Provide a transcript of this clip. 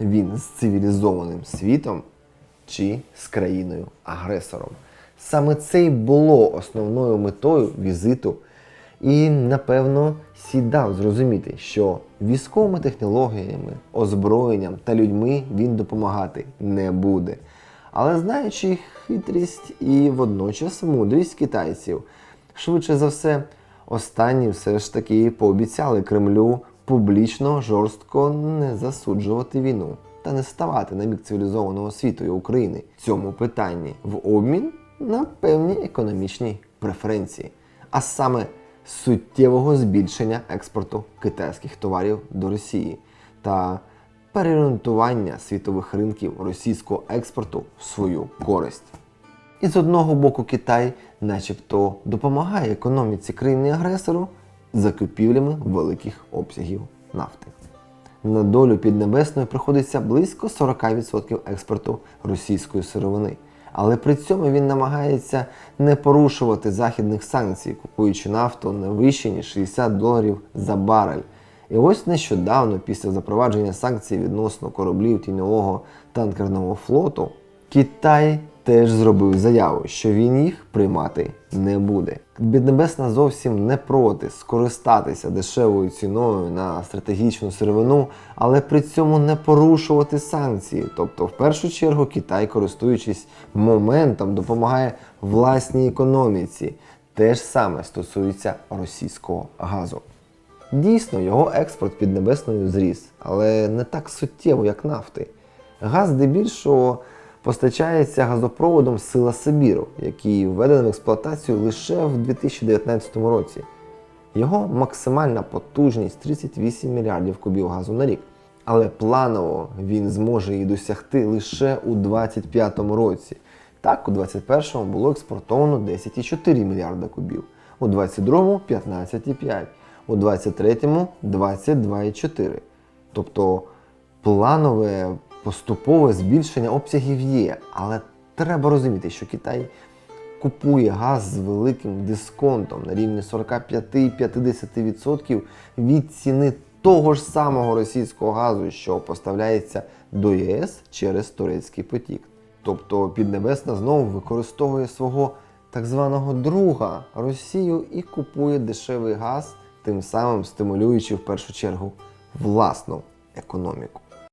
він з цивілізованим світом чи з країною-агресором. Саме це й було основною метою візиту. І, напевно, сідав зрозуміти, що військовими технологіями, озброєнням та людьми він допомагати не буде. Але знаючи хитрість і водночас мудрість китайців, швидше за все, останні все ж таки пообіцяли Кремлю публічно жорстко не засуджувати війну та не ставати на бік цивілізованого світу і України в цьому питанні в обмін на певні економічні преференції, а саме суттєвого збільшення експорту китайських товарів до Росії та переорієнтування світових ринків російського експорту в свою користь. І з одного боку Китай, начебто, допомагає економіці країни-агресору закупівлями великих обсягів нафти. На долю Піднебесної приходиться близько 40% експорту російської сировини. Але при цьому він намагається не порушувати західних санкцій, купуючи нафту не вище ніж 60 доларів за барель. І ось нещодавно, після запровадження санкцій відносно кораблів тіньового танкерного флоту, Китай теж зробив заяву, що він їх приймати не буде. Піднебесна зовсім не проти скористатися дешевою ціною на стратегічну сировину, але при цьому не порушувати санкції. Тобто, в першу чергу, Китай, користуючись моментом, допомагає власній економіці. Те ж саме стосується російського газу. Дійсно, його експорт під небесною зріс, але не так суттєво, як нафти. Газ здебільшого постачається газопроводом Сила Сибіру, який введений в експлуатацію лише в 2019 році. Його максимальна потужність 38 мільярдів кубів газу на рік. Але планово він зможе її досягти лише у 2025 році. Так, у 2021 було експортовано 10,4 мільярда кубів, у 2022 15,5, у 2023 22,4. Тобто планове поступове збільшення обсягів є, але треба розуміти, що Китай купує газ з великим дисконтом на рівні 45-50% від ціни того ж самого російського газу, що поставляється до ЄС через турецький потік. Тобто Піднебесна знову використовує свого так званого друга Росію і купує дешевий газ, тим самим стимулюючи в першу чергу власну економіку.